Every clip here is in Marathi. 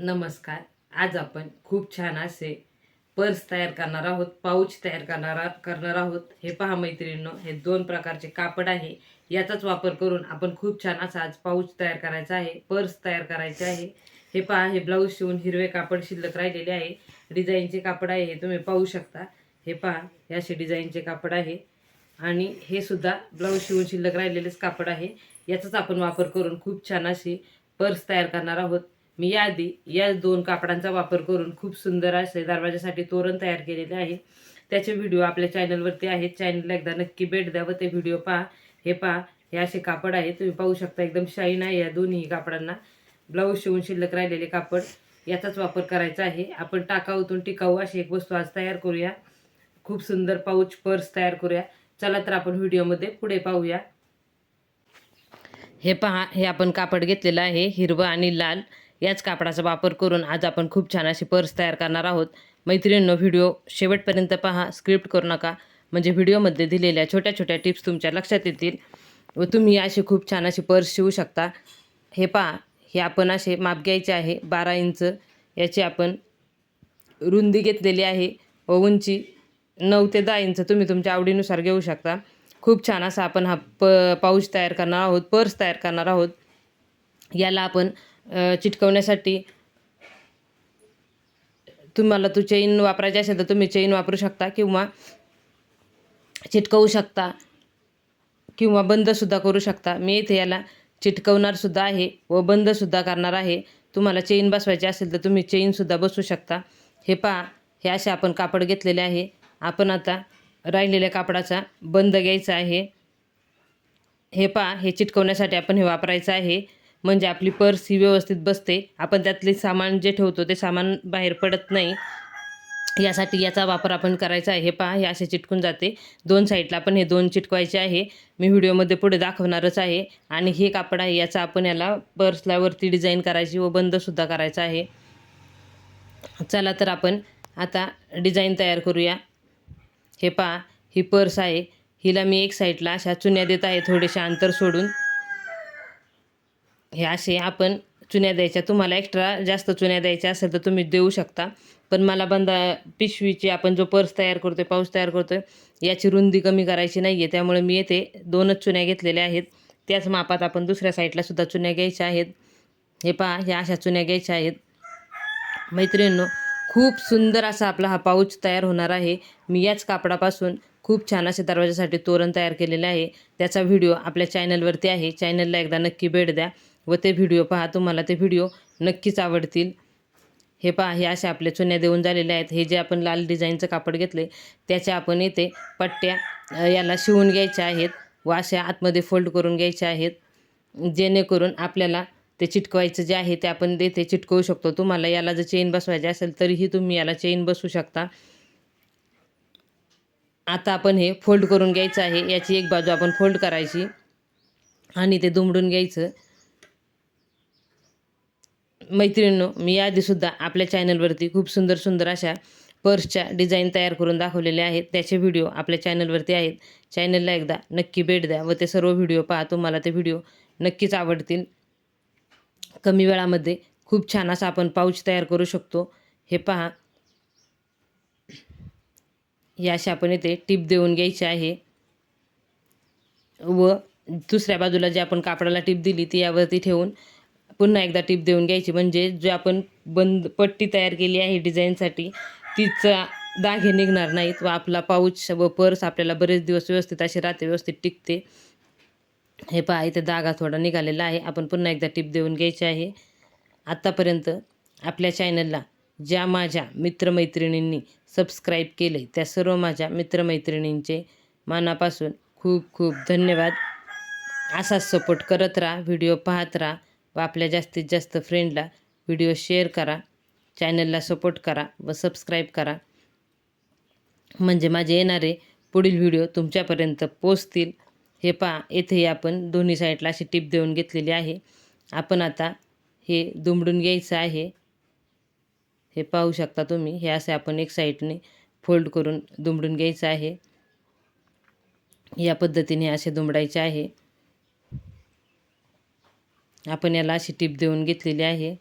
नमस्कार. आज आपण खूप छान असे पर्स तयार करणार आहोत पाऊच तयार करणार करणार आहोत. हे पहा मैत्रिणींनो हे दोन प्रकारचे कापड आहे. याचाच वापर करून आपण खूप छान असा आज पाऊच तयार करायचा आहे पर्स तयार करायचे आहे. हे पहा हे ब्लाऊज शिवून हिरवे कापड शिल्लक राहिलेले आहे. डिझाईनचे कापड आहे हे तुम्ही पाहू शकता. हे पहा हे असे डिझाईनचे कापड आहे. आणि हे सुद्धा ब्लाऊज शिवून शिल्लक राहिलेलेच कापड आहे. याचाच आपण वापर करून खूप छान अशी पर्स तयार करणार आहोत. मी याआधी या दोन कापडांचा वापर करून खूप सुंदर असे दरवाजासाठी तोरण तयार केलेले आहे. त्याचे व्हिडिओ आपल्या चॅनलवरती आहेत. चॅनलला एकदा नक्की भेट द्या व ते व्हिडिओ पहा. हे पहा हे असे कापड आहे तुम्ही पाहू शकता एकदम शाईन आहे या दोन्ही कापडांना. ब्लाऊज शिवून शिल्लक राहिलेले कापड. याचाच वापर करायचा आहे. आपण टाकाऊतून टिकाऊ अशी एक वस्तू आज तयार करूया. खूप सुंदर पाऊच पर्स तयार करूया. चला तर आपण व्हिडिओमध्ये पुढे पाहूया. हे पहा हे आपण कापड घेतलेलं आहे. हिरवं आणि लाल. याच कापडाचा वापर करून आज आपण खूप छान अशी पर्स तयार करणार आहोत. मैत्रिणींनो व्हिडिओ शेवटपर्यंत पहा स्क्रिप्ट करू नका. म्हणजे व्हिडिओमध्ये दिलेल्या छोट्या छोट्या टिप्स तुमच्या लक्षात येतील व तुम्ही अशी खूप छान अशी पर्स शिवू शकता. हे पहा हे आपण असे माप घ्यायचे आहे बारा इंच. याची आपण रुंदी घेतलेली आहे व उंची नऊ ते दहा इंच. तुम्ही तुमच्या आवडीनुसार घेऊ शकता. खूप छान असा आपण हा प पाऊच तयार करणार आहोत पर्स तयार करणार आहोत. याला आपण चिटकवण्यासाठी. तुम्हाला तू चेन वापरायची असेल तर तुम्ही चेन वापरू शकता किंवा चिटकवू शकता किंवा बंदसुद्धा करू शकता. मी इथे याला चिटकवणारसुद्धा आहे व बंदसुद्धा करणार आहे. तुम्हाला चेन बसवायची असेल तर तुम्ही चेनसुद्धा बसवू शकता. हे पहा हे असे आपण कापड घेतलेले आहे. आपण आता राहिलेल्या कापडाचा बंद घ्यायचा आहे. हे पहा हे चिटकवण्यासाठी आपण हे वापरायचं आहे. म्हणजे आपली पर्स ही व्यवस्थित बसते. आपण त्यातले सामान जे ठेवतो ते सामान बाहेर पडत नाही. यासाठी याचा वापर आपण करायचा आहे. हे पहा हे असे चिटकून जाते. दोन साईडला पण हे दोन चिटकवायचे आहे. मी व्हिडिओमध्ये पुढे दाखवणारच आहे. आणि हे कापड आहे याचा आपण याला पर्सला वरती डिझाईन करायची व बंदसुद्धा करायचा आहे. चला तर आपण आता डिझाईन तयार करूया. हे पहा ही पर्स आहे. हिला मी एक साईडला अशा चुन्या देत आहे थोडेसे अंतर सोडून. हे असे आपण चुन्या द्यायच्या. तुम्हाला एक्स्ट्रा जास्त चुन्या द्यायच्या असेल तर तुम्ही देऊ शकता. पण मला बंदा पिशवीची आपण जो पर्स तयार करतो आहे पाऊस तयार करतो आहे याची रुंदी कमी करायची नाही आहे त्यामुळे मी येथे दोनच चुन्या घेतलेल्या आहेत. त्याच मापात आपण दुसऱ्या साईडलासुद्धा चुन्या घ्यायच्या आहेत. हे पहा ह्या अशा चुन्या घ्यायच्या आहेत. मैत्रिणींनो खूप सुंदर असा आपला हा पाऊच तयार होणार आहे. मी याच कापडापासून खूप छान असे दरवाजासाठी तोरण तयार केलेले आहे. त्याचा व्हिडिओ आपल्या चॅनलवरती आहे. चॅनलला एकदा नक्की भेट द्या. व ते व्हिडिओ पहा तुम्हाला ते व्हिडिओ नक्कीच आवडतील. हे पहा हे असे आपले चुन्या देऊन झालेले आहेत. हे जे आपण लाल डिझाईनचं कापड घेतले त्याच्या आपण इथे पट्ट्या याला शिवून घ्यायच्या आहेत व अशा आतमध्ये फोल्ड करून घ्यायच्या आहेत. जेणेकरून आपल्याला ते चिटकवायचं जे आहे ते आपण ते चिटकवू शकतो. तुम्हाला याला जर चेन बसवायचे असेल तरीही तुम्ही याला चेन बसवू शकता. आता आपण हे फोल्ड करून घ्यायचं आहे. याची एक बाजू आपण फोल्ड करायची आणि ते दुमडून घ्यायचं. मैत्रिणींनो मी याआधीसुद्धा आपल्या चॅनलवरती खूप सुंदर सुंदर अशा पर्सच्या डिझाईन तयार करून दाखवलेले आहेत. त्याचे व्हिडिओ आपल्या चॅनलवरती आहेत. चॅनलला एकदा नक्की भेट द्या व ते सर्व व्हिडिओ पहा तुम्हाला ते व्हिडिओ नक्कीच आवडतील. कमी वेळामध्ये खूप छान असा आपण पाऊच तयार करू शकतो. हे पहा. या अशा आपण इथे टीप देऊन घ्यायची आहे. व दुसऱ्या बाजूला जे आपण कापडाला टीप दिली ती यावरती ठेवून पुन्हा एकदा टीप देऊन घ्यायची. म्हणजे जे आपण बंद पट्टी तयार केली आहे डिझाईनसाठी तिचा दागे निघणार नाहीत व आपला पाऊच व पर्स आपल्याला बरेच दिवस व्यवस्थित असे राहते व्यवस्थित टिकते. हे पहा इथे दागा थोडा निघालेला आहे. आपण पुन्हा एकदा टीप देऊन घ्यायची आहे. आत्तापर्यंत आपल्या चॅनलला ज्या माझ्या मित्रमैत्रिणींनी सबस्क्राईब केले त्या सर्व माझ्या मित्रमैत्रिणींचे मनापासून खूप खूप धन्यवाद. असाच सपोर्ट करत राहा व्हिडिओ पाहत राहा. व आपल्या जास्तीत जास्त फ्रेंडला व्हिडिओ शेअर करा चॅनलला सपोर्ट करा व सबस्क्राईब करा. म्हणजे माझे येणारे पुढील व्हिडिओ तुमच्यापर्यंत पोचतील हे पहा येथेही आपण दोन्ही साईडला अशी टीप देऊन घेतलेली आहे. आपण आता हे दुमडून घ्यायचं आहे. हे पाहू शकता तुम्ही हे असे आपण एक साईडने फोल्ड करून दुमडून घ्यायचं आहे. या पद्धतीने असे दुमडायचे आहे. आपण याला अशी टीप देऊन घेतलेली आहे.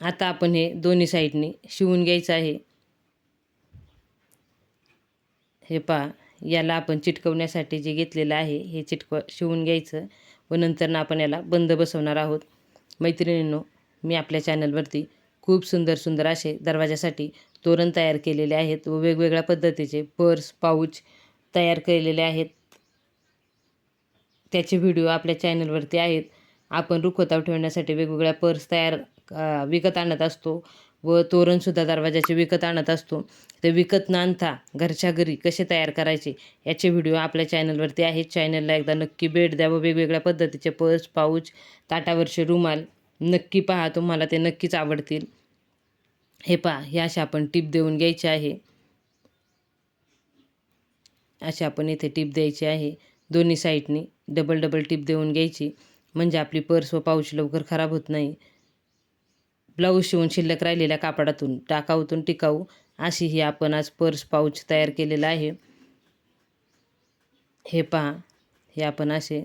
आता आपण हे दोन्ही साईडने शिवून घ्यायचं आहे. हे पहा याला आपण चिटकवण्यासाठी जे घेतलेलं आहे हे चिटकव शिवून घ्यायचं व नंतर आपण याला बंद बसवणार आहोत. मैत्रिणींनो मी आपल्या चॅनलवरती खूप सुंदर सुंदर असे दरवाजासाठी तोरण तयार केलेले आहेत व वेगवेगळ्या पद्धतीचे पर्स पाऊच तयार केलेले आहेत. त्याचे व्हिडिओ आपल्या चॅनलवरती आहेत. आपण रुखवताव ठेवण्यासाठी वेगवेगळ्या पर्स तयार विकत आणत असतो व तोरणसुद्धा दरवाजाचे विकत आणत असतो. ते विकत न आणता घरच्या घरी कसे तयार करायचे याचे व्हिडिओ आपल्या चॅनलवरती आहेत. चॅनलला एकदा नक्की भेट द्या व वेगवेगळ्या पद्धतीचे पर्स पाऊच ताटावरचे रुमाल नक्की पहा. तुम्हाला ते नक्कीच आवडतील. हे पहा हे अशा आपण टीप देऊन घ्यायचे आहे. अशा आपण इथे टीप द्यायची आहे. दोन्ही साईडनी डबल डबल टीप देऊन घ्यायची. म्हणजे आपली पर्स व पाऊच लवकर खराब होत नाही. ब्लाऊज शिवून शिल्लक राहिलेल्या कापडातून टाकाऊतून टिकाऊ अशी ही आपण आज पर्स पाऊच तयार केलेला आहे. हे पहा हे आपण असे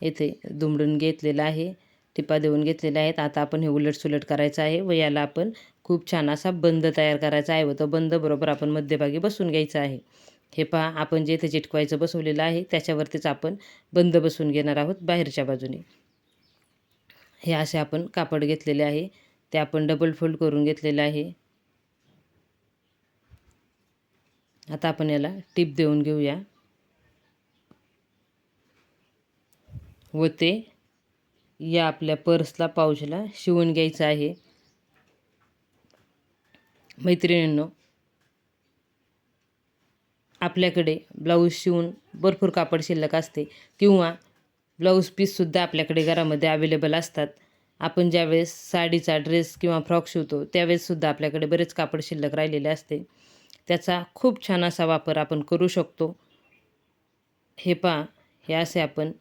येथे दुमडून घेतलेलं आहे टिपा देऊन घेतलेल्या आहेत. आता आपण हे उलट सुलट करायचं आहे व याला आपण खूप छान असा बंद तयार करायचा आहे व तो बंद बरोबर आपण मध्यभागी बसून घ्यायचा आहे. हे पहा आपण जे इथे चिटकवायचं बसवलेलं आहे त्याच्यावरतीच आपण बंद बसून घेणार आहोत बाहेरच्या बाजूने. हे असे आपण कापड घेतलेले आहे ते आपण डबल फोल्ड करून घेतलेलं आहे. आता आपण याला टिप देऊन घेऊया. व ते या आपल्या पर्सला पाऊचला शिवून घ्यायचं आहे. मैत्रिणींनो आपल्याकडे ब्लाऊज शिवून भरपूर कापड शिल्लक असते किंवा ब्लाऊज पीससुद्धा आपल्याकडे घरामध्ये अवेलेबल असतात. आपण ज्यावेळेस साडीचा ड्रेस किंवा फ्रॉक शिवतो त्यावेळेससुद्धा आपल्याकडे बरेच कापड शिल्लक राहिलेले असते. त्याचा खूप छान असा वापर आपण करू शकतो. हे पहा हे असे आपण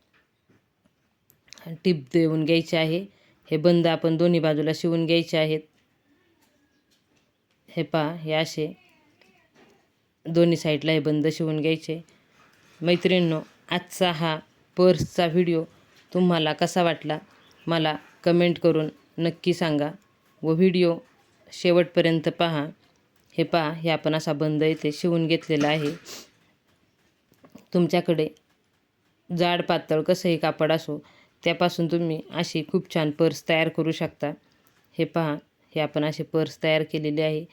टिप देऊन घ्यायचे आहे. हे बंद आपण दोन्ही बाजूला शिवून घ्यायचे आहेत. हे पहा हे असे दोन्ही साईडला हे बंद शिवून घ्यायचे. मैत्रिणींनो आजचा हा पर्सचा व्हिडिओ तुम्हाला कसा वाटला मला कमेंट करून नक्की सांगा व व्हिडिओ शेवटपर्यंत पहा. हे पहा हे आपण असा बंद इथे शिवून घेतलेला आहे. तुमच्याकडे जाड पातळ कसंही कापड असो त्यापासून तुम्ही अशी खूप छान पर्स तयार करू शकता. हे पहा हे आपण असे पर्स तयार केलेले आहे.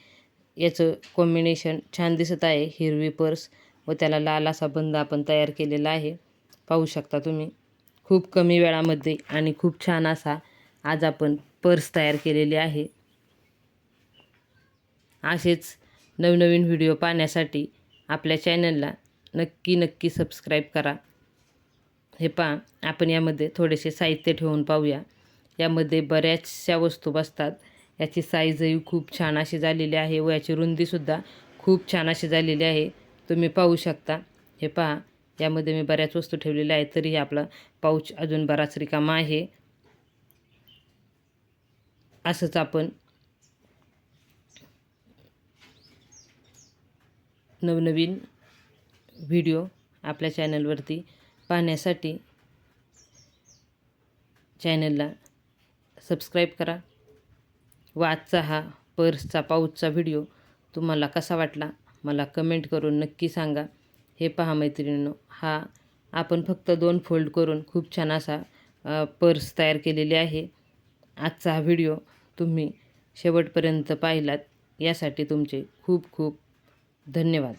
याचं कॉम्बिनेशन छान दिसत आहे. हिरवी पर्स व त्याला लाल असा बंद आपण तयार केलेला आहे. पाहू शकता तुम्ही. खूप कमी वेळामध्ये आणि खूप छान असा आज आपण पर्स तयार केलेली आहे. असेच नवनवीन व्हिडिओ पाहण्यासाठी आपल्या चॅनलला नक्की नक्की सबस्क्राईब करा. हे पहा आपण यामध्ये थोडेसे साहित्य ठेवून पाहूया. यामध्ये बऱ्याचशा वस्तू बसतात. याची साईजही खूप छान अशी झालेली आहे व याची रुंदीसुद्धा खूप छान अशी झालेली आहे. तुम्ही पाहू शकता. हे पहा यामध्ये मी बऱ्याच वस्तू ठेवलेल्या आहेत तरीही आपला पाऊच अजून बराच रिकामा आहे. असंच आपण नवनवीन व्हिडिओ आपल्या चॅनलवरती पाहण्यासाठी चॅनलला सबस्क्राईब करा. व आजचा हा पर्सचा पाऊचचा व्हिडिओ तुम्हाला कसा वाटला? मला कमेंट करून नक्की सांगा. हे पहा मैत्रिणींनो हा आपण फक्त दोन फोल्ड करून खूप छान असा पर्स तयार केलेली आहे. आजचा हा व्हिडिओ तुम्ही शेवटपर्यंत पाहिलात यासाठी तुमचे खूप खूप धन्यवाद.